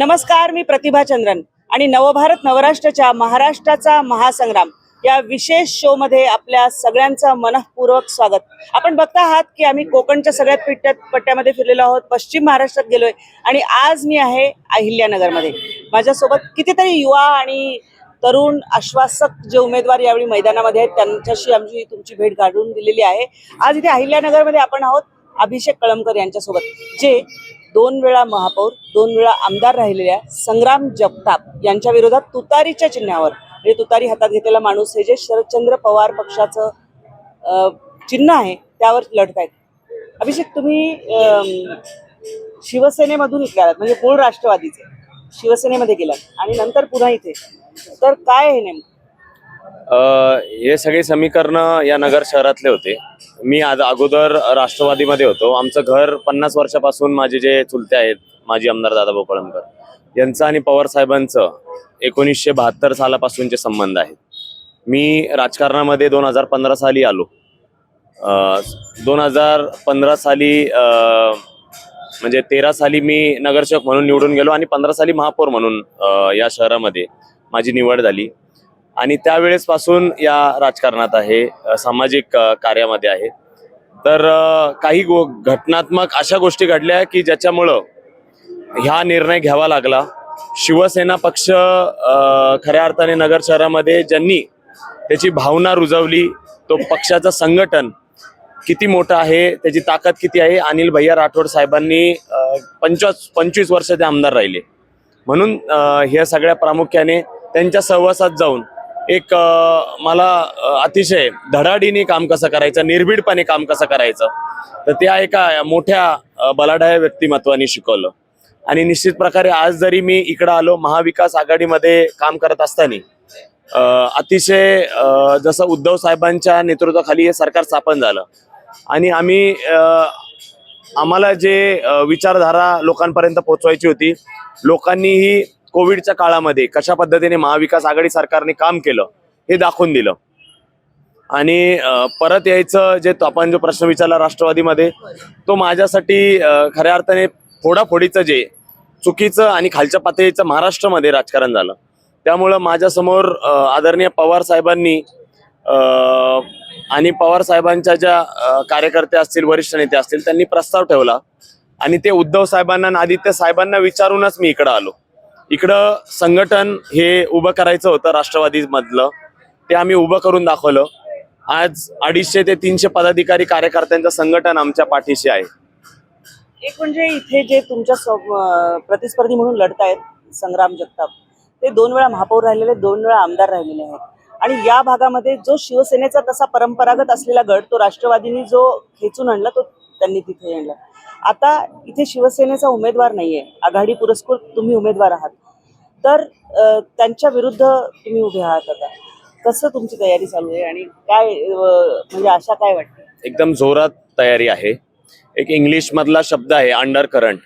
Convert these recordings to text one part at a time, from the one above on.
नमस्कार मी प्रतिभा चंद्रन आणि नवभारत नवराष्ट्राच्या महाराष्ट्राचा महासंग्राम या विशेष शो मध्ये आपल्या सगळ्यांचं मनपूर्वक स्वागत. आपण बघता आहात की आम्ही कोकणच्या सगळ्यात पिट्ट्यात पट्ट्यामध्ये फिरलेलो आहोत पश्चिम महाराष्ट्रात गेलोय आणि आज मी आहे अहिल्यानगरमध्ये. माझ्यासोबत कितीतरी युवा आणि तरुण आश्वासक जे उमेदवार यावेळी मैदानामध्ये आहेत त्यांच्याशी आमची तुमची भेट घालून दिलेली आहे. आज इथे अहिल्यानगरमध्ये आपण आहोत अभिषेक कळमकर यांच्यासोबत जे दोन वेळा महापौर दोन वेळा आमदार राहिलेल्या संग्राम जगताप यांच्या विरोधात तुतारीच्या चिन्हावर. म्हणजे तुतारी हातात घेतलेला माणूस हे जे शरदचंद्र पवार पक्षाचं चिन्ह आहे त्यावर लढत आहेत अभिषेक तुम्ही शिवसेनेमधून इकडे आलात म्हणजे मूळ राष्ट्रवादीचे शिवसेनेमध्ये गेलात आणि नंतर पुन्हा इथे. तर काय आहे नेमकं? हे सगळे समीकरण या नगर शहरातले होते. मी आज अगोदर राष्ट्रवादीमध्ये होतो. आमचं घर पन्नास वर्षापासून माझे जे चुलते आहेत माजी आमदार दादा कळमकर यांचं आणि पवार साहेबांचं एकोणीसशे बहात्तर सालापासूनचे संबंध आहेत. मी राजकारणामध्ये दोन हजार पंधरा साली आलो. दोन हजार पंधरा साली म्हणजे तेरा साली मी नगरसेवक म्हणून निवडून गेलो आणि पंधरा साली महापौर म्हणून या शहरामध्ये माझी निवड झाली. आणि त्यावेळेसपासून या राजकारणात आहे सामाजिक कार्यामध्ये आहे. तर काही गो घटनात्मक अशा गोष्टी घडल्या की ज्याच्यामुळं ह्या निर्णय घ्यावा लागला. शिवसेना पक्ष खऱ्या अर्थाने नगर शहरामध्ये ज्यांनी त्याची भावना रुजवली तो पक्षाचं संघटन किती मोठं आहे त्याची ताकद किती आहे अनिल भैया राठोड साहेबांनी पंचवीस पंचवीस वर्ष ते आमदार राहिले. म्हणून ह्या सगळ्या प्रामुख्याने त्यांच्या सहवासात जाऊन एक मला अतिशय धडाडीने काम कसं करायचं निर्भीडपणे काम कसं करायचं तर त्या एका मोठ्या बलाढ्या व्यक्तिमत्वाने शिकवलं. आणि निश्चित प्रकारे आज जरी मी इकडं आलो महाविकास आघाडीमध्ये काम करत असताना अतिशय जसं उद्धव साहेबांच्या नेतृत्वाखाली हे सरकार स्थापन झालं. आणि आम्ही आम्हाला जे विचारधारा लोकांपर्यंत पोहोचवायची होती लोकांनीही कोविडच्या काळामध्ये कशा पद्धतीने महाविकास आघाडी सरकारने काम केलं हे दाखवून दिलं. आणि परत यायचं जे तो आपण जो प्रश्न विचारला राष्ट्रवादीमध्ये तो माझ्यासाठी खऱ्या अर्थाने फोडाफोडीचं जे चुकीचं आणि खालच्या पातळीचं महाराष्ट्रामध्ये राजकारण झालं. त्यामुळं माझ्यासमोर आदरणीय पवार साहेबांनी आणि पवार साहेबांच्या ज्या कार्यकर्ते असतील वरिष्ठ नेते असतील त्यांनी प्रस्ताव ठेवला. आणि ते उद्धव साहेबांना आदित्य साहेबांना विचारूनच मी इकडं आलो. इकडं संघटन हे उभं करायचं होतं राष्ट्रवादी मधलं ते आम्ही उभं करून दाखवलं. आज अडीचशे ते तीनशे पदाधिकारी कार्यकर्त्यांचं संघटन आमच्या पाठीशी आहे. एक म्हणजे इथे जे तुमच्या प्रतिस्पर्धी म्हणून लढतायत संग्राम जगताप ते दोन वेळा महापौर राहिलेले दोन वेळा आमदार राहिलेले आहेत. आणि या भागामध्ये जो शिवसेनेचा तसा परंपरागत असलेला गट तो राष्ट्रवादीने जो खेचून आणला तो त्यांनी तिथे येणं. आता इथे शिवसेनेचा उमेदवार नाहीये. आघाडी पुरस्कृत तुम्ही उमेदवार आहात. तर त्यांच्या विरुद्ध तुम्ही उभे आहात आता. कसं तुमची तयारी चालू आहे आणि काय म्हणजे आशा काय वाटते? एकदम जोरात तयारी आहे. एक इंग्लिश मधला शब्द आहे अंडर करंट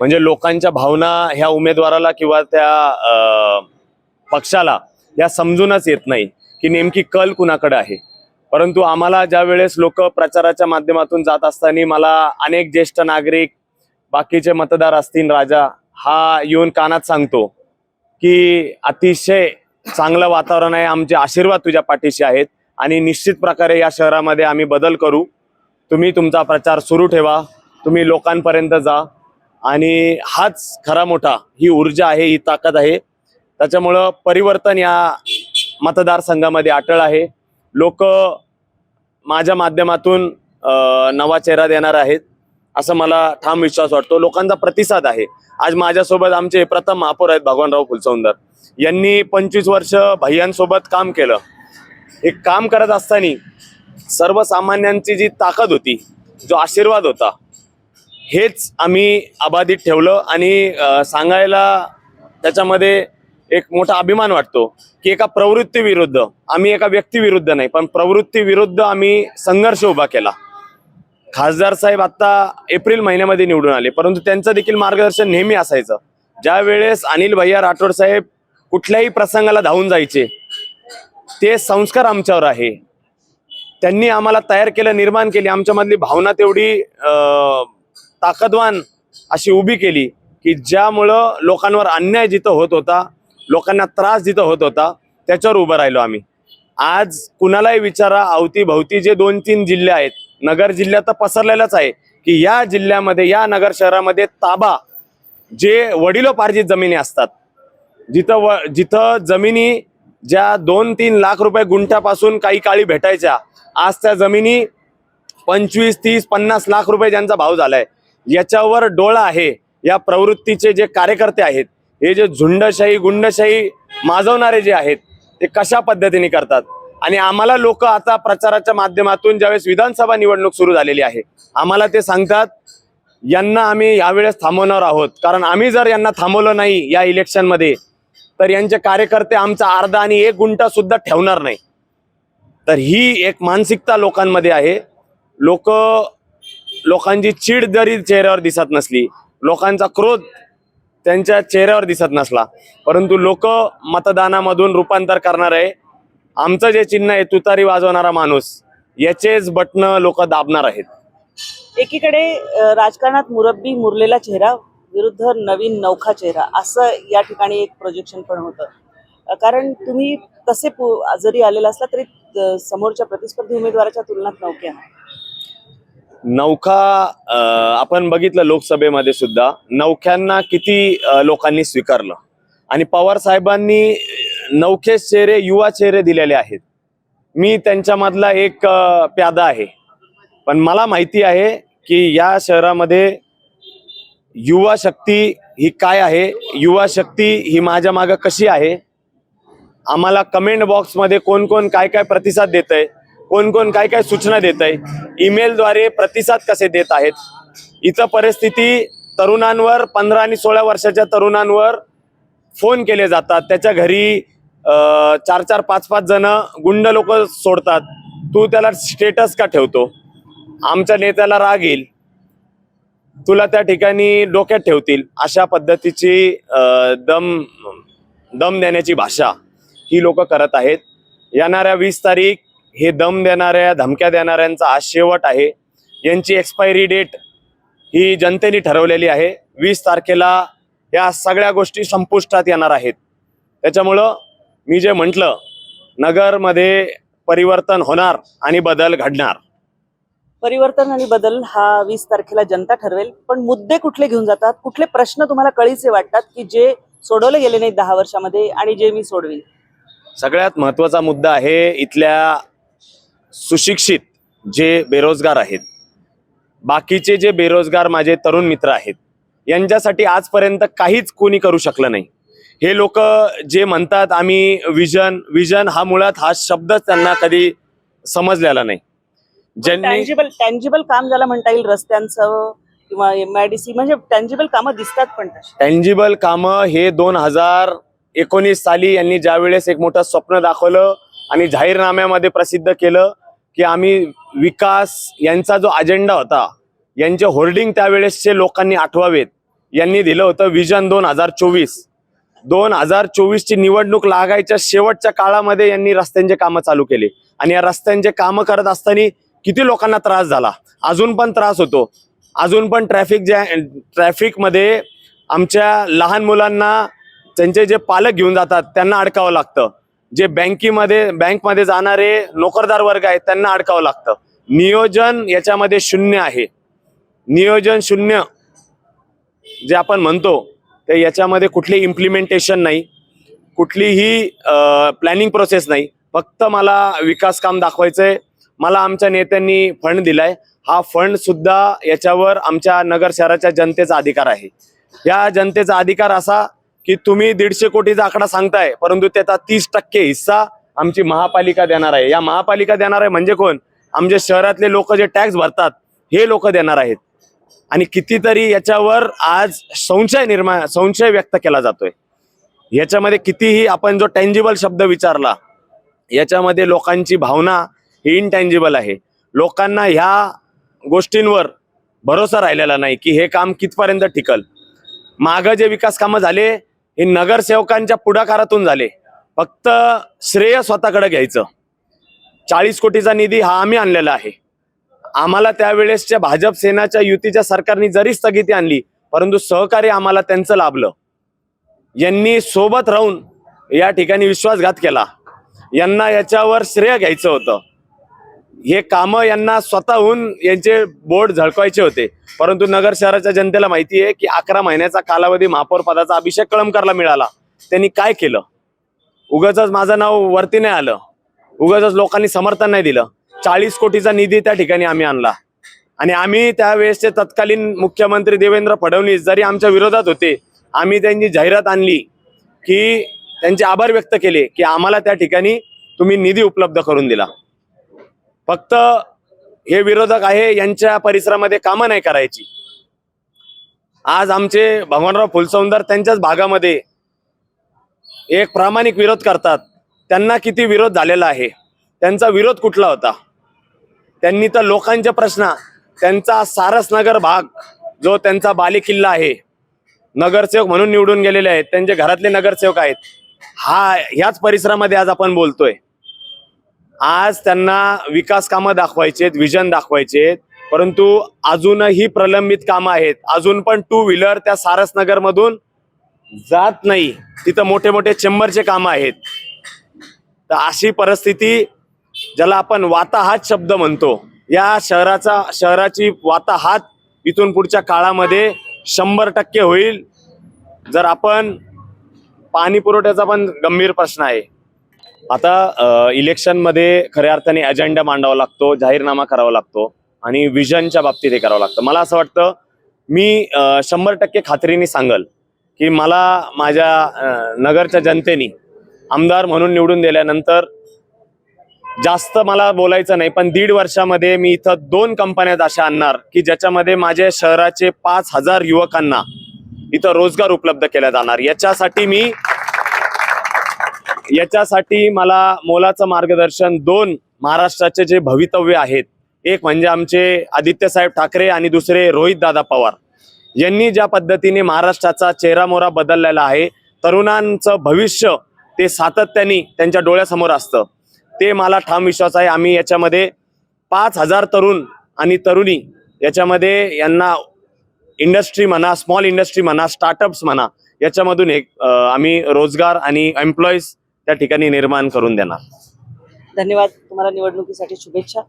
म्हणजे लोकांच्या भावना ह्या उमेदवाराला किंवा त्या पक्षाला या समजूनच येत नाही की नेमकी कल कुणाकडे आहे. परंतु आम्हाला ज्या वेळेस लोक प्रचाराच्या माध्यमातून जात असताना मला अनेक ज्येष्ठ नागरिक बाकीचे मतदार असतील राजा हा येऊन कानात सांगतो की अतिशय चांगलं वातावरण आहे आमचे आशीर्वाद तुझ्या पाठीशी आहेत आणि निश्चित प्रकारे या शहरामध्ये आम्ही बदल करू. तुम्ही तुमचा प्रचार सुरू ठेवा तुम्ही लोकांपर्यंत जा आणि हाच खरा मोठा ही ऊर्जा आहे ही ताकद आहे. त्याच्यामुळं परिवर्तन या मतदारसंघामध्ये अटळ आहे. लोक माझ्या माध्यमातून नवा चेहरा देणार आहेत असं मला ठाम विश्वास वाटतो. लोकांचा प्रतिसाद आहे. आज माझ्यासोबत आमचे प्रथम महापौर आहेत भगवानराव फुलसौंदर. यांनी पंचवीस वर्ष भैयांसोबत काम केलं. हे काम करत असताना सर्वसामान्यांची जी ताकद होती जो आशीर्वाद होता हेच आम्ही अबाधित ठेवलं आणि सांगायला त्याच्यामध्ये एक मोठा अभिमान वाटतो की एका प्रवृत्ती विरुद्ध आम्ही एका व्यक्ती विरुद्ध नाही पण प्रवृत्ती विरुद्ध आम्ही संघर्ष उभा केला. खासदार साहेब आता एप्रिल महिन्यामध्ये निवडून आले परंतु त्यांचं देखील मार्गदर्शन नेहमी असायचं. ज्या वेळेस अनिल भैया राठोड साहेब कुठल्याही प्रसंगाला धावून जायचे ते संस्कार आमच्यावर आहे. त्यांनी आम्हाला तयार केलं निर्माण केली आमच्यामधली भावना तेवढी ताकदवान अशी उभी केली की ज्यामुळं लोकांवर अन्याय जिथं होत होता लोकांना त्रास जिथं होत होता त्याच्यावर उभं राहिलो आम्ही. आज कुणालाही विचारा अवतीभवती जे दोन तीन जिल्हे आहेत नगर जिल्ह्यात तर पसरलेलाच आहे की या जिल्ह्यामध्ये या नगर शहरामध्ये ताबा जे वडिलोपार्जित जमिनी असतात जिथं व जिथं जमिनी ज्या दोन तीन लाख रुपये गुंठ्यापासून काही काळी भेटायच्या आज त्या जमिनी पंचवीस तीस पन्नास लाख रुपये ज्यांचा भाव झालाय याच्यावर डोळा आहे या प्रवृत्तीचे जे कार्यकर्ते आहेत हे जे झुंडशाही गुंडशाही माजवणारे जे आहेत ते कशा पद्धतीने करतात? आणि आम्हाला लोक आता प्रचाराच्या माध्यमातून ज्यावेळेस विधानसभा निवडणूक सुरू झालेली आहे आम्हाला ते सांगतात यांना आम्ही यावेळेस थांबवणार आहोत. कारण आम्ही जर यांना थांबवलं नाही या इलेक्शनमध्ये तर यांचे कार्यकर्ते आमचा अर्धा आणि एक गुंटा सुद्धा ठेवणार नाही. तर ही एक मानसिकता लोकांमध्ये आहे. लोक लोकांची चीड जरी चेहऱ्यावर दिसत नसली लोकांचा क्रोध त्यांच्या चेहऱ्यावर दिसत नसला. परंतु लोक मतदानामधून रूपांतर करणार आहे. आमचं जे चिन्ह आहे तुतारी वाजवणारा माणूस याचेच बटणं लोक दाबणार आहेत. एकीकडे राजकारणात मुरब्बी मुरलेला चेहरा विरुद्ध नवीन नौखा चेहरा असं या ठिकाणी एक प्रोजेक्शन पण होतं. कारण तुम्ही तसे जरी आलेला असला तरी समोरच्या प्रतिस्पर्धी उमेदवाराच्या तुलनात नौके आहात. नौखा आपण बघितलं लोकसभेमध्ये सुद्धा नौख्यांना किती लोकांनी स्वीकारलं. आणि पवार साहेबांनी नौखे चेहरे युवा चेहरे दिलेले आहेत. मी त्यांच्यामधला एक प्यादा आहे. पण मला माहिती आहे की या शहरामध्ये युवा शक्ती ही काय आहे? युवा शक्ती ही माझ्या मागं कशी आहे? आम्हाला कमेंट बॉक्समध्ये कोण कोण काय काय प्रतिसाद देत आहे कोण कोण काय काय सूचना देत आहे ईमेलद्वारे प्रतिसाद कसे देत आहेत? इथं परिस्थिती तरुणांवर पंधरा आणि सोळा वर्षाच्या तरुणांवर फोन केले जातात. त्याच्या घरी चार चार पाच पाच जण गुंड लोक सोडतात. तू त्याला स्टेटस का ठेवतो? आमच्या नेत्याला राग येईल. तुला त्या ठिकाणी डोक्यात ठेवतील. अशा पद्धतीची दम दम देण्याची भाषा ही लोक करत आहेत. येणाऱ्या वीस तारीख हे दम देणाऱ्या धमक्या देणाऱ्यांचा आज शेवट आहे. यांची एक्सपायरी डेट ही जनतेने ठरवलेली आहे. वीस तारखेला या सगळ्या गोष्टी संपुष्टात येणार आहेत. त्याच्यामुळं मी जे म्हटलं नगरमध्ये परिवर्तन होणार आणि बदल घडणार. परिवर्तन आणि बदल हा वीस तारखेला जनता ठरवेल पण मुद्दे कुठले घेऊन जातात? कुठले प्रश्न तुम्हाला कळीचे वाटतात की जे सोडवले गेले नाहीत दहा वर्षामध्ये आणि जे मी सोडवीन? सगळ्यात महत्त्वाचा मुद्दा आहे इथल्या सुशिक्षित जे बेरोजगार आहेत बाकीचे जे बेरोजगार माझे तरुण मित्र आहेत यांच्यासाठी आजपर्यंत काहीच कोणी करू शकलं नाही. हे लोक जे म्हणतात आम्ही विजन विजन हा मुळात हा शब्दच त्यांना कधी समजलेला नाही. टँजिबल टँजिबल काम ज्याला म्हणता येईल रस्त्यांचं किंवा एम आय डी सी म्हणजे टँजिबल कामं दिसतात पण टँजिबल कामं हे दोन हजार एकोणीस साली यांनी ज्या वेळेस एक मोठं स्वप्न दाखवलं आणि जाहीरनाम्यामध्ये प्रसिद्ध केलं की आम्ही विकास यांचा जो अजेंडा होता यांचे होर्डिंग त्यावेळेसचे लोकांनी आठवावेत. यांनी दिलं होतं विजन दोन हजार चोवीस. दोन हजार चोवीसची निवडणूक लागायच्या शेवटच्या काळामध्ये यांनी रस्त्यांचे कामं चालू केले. आणि या रस्त्यांचे कामं करत असताना किती लोकांना त्रास झाला? अजून पण त्रास होतो. अजून पण ट्रॅफिक जे ट्रॅफिकमध्ये आमच्या लहान मुलांना त्यांचे जे पालक घेऊन जातात त्यांना अडकावं लागतं. जे बँकेमध्ये बँकमध्ये जाणारे नोकरदार वर्ग आहेत त्यांना अडकावं लागतं. नियोजन याच्यामध्ये शून्य आहे. नियोजन शून्य जे आपण म्हणतो ते याच्यामध्ये कुठली इम्प्लिमेंटेशन नाही कुठलीही प्लॅनिंग प्रोसेस नाही. फक्त मला विकास काम दाखवायचंय. मला आमच्या नेत्यांनी फंड दिलाय. हा फंड सुद्धा याच्यावर आमच्या नगर शहराच्या जनतेचा अधिकार आहे. या जनतेचा अधिकार असा की तुम्ही दीडशे कोटीचा आकडा सांगताय परंतु त्याचा तीस टक्के हिस्सा आमची महापालिका देणार आहे. या महापालिका देणार आहे म्हणजे कोण? आमच्या शहरातले लोक जे टॅक्स भरतात हे लोक देणार आहेत. आणि कितीतरी याच्यावर आज संशय निर्माण संशय व्यक्त केला जातोय. याच्यामध्ये कितीही आपण जो टँजिबल शब्द विचारला याच्यामध्ये लोकांची भावना ही इनटँजिबल आहे. लोकांना ह्या गोष्टींवर भरोसा राहिलेला नाही की हे काम कितपर्यंत टिकल. मागं जे विकास कामं झाले हे नगरसेवकांच्या पुढाकारातून झाले. फक्त श्रेय स्वतःकडे घ्यायचं. चाळीस कोटीचा निधी हा आम्ही आणलेला आहे. आम्हाला त्यावेळेसच्या भाजप सेनाच्या युतीच्या सरकारने जरी स्थगिती आणली परंतु सहकार्य आम्हाला त्यांचं लाभलं. यांनी सोबत राहून या ठिकाणी विश्वासघात केला. यांना याच्यावर श्रेय घ्यायचं होतं. हे कामं यांना स्वतःहून यांचे बोर्ड झळकवायचे होते. परंतु नगर शहराच्या जनतेला माहिती आहे की अकरा महिन्याचा कालावधी महापौर पदाचा अभिषेक कळमकरला मिळाला. त्यांनी काय केलं? उगाच माझं नाव वरती नाही आलं. उगाच लोकांनी समर्थन नाही दिलं. चाळीस कोटीचा निधी त्या ठिकाणी आम्ही आणला. आणि आम्ही त्यावेळेसचे तत्कालीन मुख्यमंत्री देवेंद्र फडणवीस जरी आमच्या विरोधात होते आम्ही त्यांची जाहिरात आणली की त्यांचे आभार व्यक्त केले की आम्हाला त्या ठिकाणी तुम्ही निधी उपलब्ध करून दिला. फक्त हे विरोधक आहे यांच्या परिसरामध्ये कामं नाही करायची. आज आमचे भगवानराव फुलसौंदर त्यांच्याच भागामध्ये एक प्रामाणिक विरोध करतात. त्यांना किती विरोध झालेला आहे? त्यांचा विरोध कुठला होता? त्यांनी तर लोकांचे प्रश्न त्यांचा सारसनगर भाग जो त्यांचा बालेकिल्ला आहे नगरसेवक म्हणून निवडून गेलेले आहेत त्यांचे घरातले नगरसेवक आहेत. हा ह्याच परिसरामध्ये आज आपण बोलतोय. आज त्यांना विकास कामं दाखवायचे विजन दाखवायचे परंतु अजूनही प्रलंबित कामं आहेत. अजून पण टू व्हीलर त्या सारसनगर मधून जात नाही. तिथं मोठे मोठे चेंबरचे कामं आहेत. तर अशी परिस्थिती ज्याला आपण वाताहात शब्द म्हणतो या शहराचा शहराची वाताहात इथून पुढच्या काळामध्ये शंभर टक्के होईल. जर आपण पाणी पुरवठ्याचा पण गंभीर प्रश्न आहे. आता इलेक्शनमध्ये खऱ्या अर्थाने अजेंडा मांडावा लागतो जाहीरनामा करावा लागतो आणि विजनच्या बाबतीत हे करावं लागतं. मला असं वाटतं मी शंभर टक्के खात्रीने सांगल की मला माझ्या नगरच्या जनतेने आमदार म्हणून निवडून दिल्यानंतर जास्त मला बोलायचं नाही पण दीड वर्षामध्ये मी इथं दोन कंपन्यात अशा आणणार की ज्याच्यामध्ये माझ्या शहराचे पाच हजार युवकांना इथं रोजगार उपलब्ध केला जाणार. याच्यासाठी मी याच्यासाठी मला मोलाचं मार्गदर्शन दोन महाराष्ट्राचे जे भवितव्य आहेत एक म्हणजे आमचे आदित्यसाहेब ठाकरे आणि दुसरे रोहित दादा पवार यांनी ज्या पद्धतीने महाराष्ट्राचा चेहरा मोहरा बदललेला आहे तरुणांचं भविष्य ते सातत्याने त्यांच्या डोळ्यासमोर असतं. ते मला ठाम विश्वास आहे. आम्ही याच्यामध्ये पाच हजार तरुण आणि तरुणी याच्यामध्ये यांना इंडस्ट्री म्हणा स्मॉल इंडस्ट्री म्हणा स्टार्टअप्स म्हणा याच्यामधून एक आम्ही रोजगार आणि एम्प्लॉईज त्या ठिकाणी निर्माण करून देणार. धन्यवाद तुम्हाला निवडणुकीसाठी शुभेच्छा.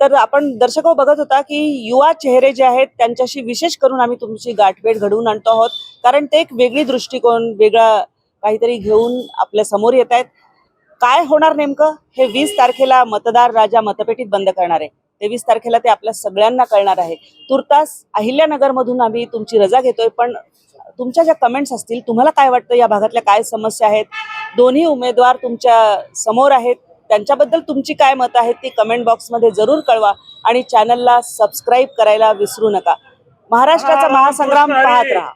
तर आपण दर्शक हो बघत होता की युवा चेहरे जे आहेत त्यांच्याशी विशेष करून आम्ही तुमची गाठभेट घडवून आणतो आहोत. कारण ते एक वेगळी दृष्टिकोन वेगळा काहीतरी घेऊन आपल्यासमोर येत आहेत काय होणार नेमकं? हे वीस तारखेला मतदार राजा मतपेटीत बंद करणार आहे. तेवीस तारखेला ते आपल्या सगळ्यांना कळणार आहे. तुर्तास अहिल्यानगरमधून आम्ही तुमची रजा घेतोय पण तुमच्या ज्या कमेंट्स असतील तुम्हाला काय वाटतं? या भागातल्या काय समस्या आहेत? दोन्ही उमेदवार तुमच्यासमोर आहेत. त्यांच्याबद्दल तुमची काय मतं आहेत ती कमेंट बॉक्समध्ये जरूर कळवा आणि चॅनलला सबस्क्राईब करायला विसरू नका. महाराष्ट्राचा महासंग्राम पाहत राहा.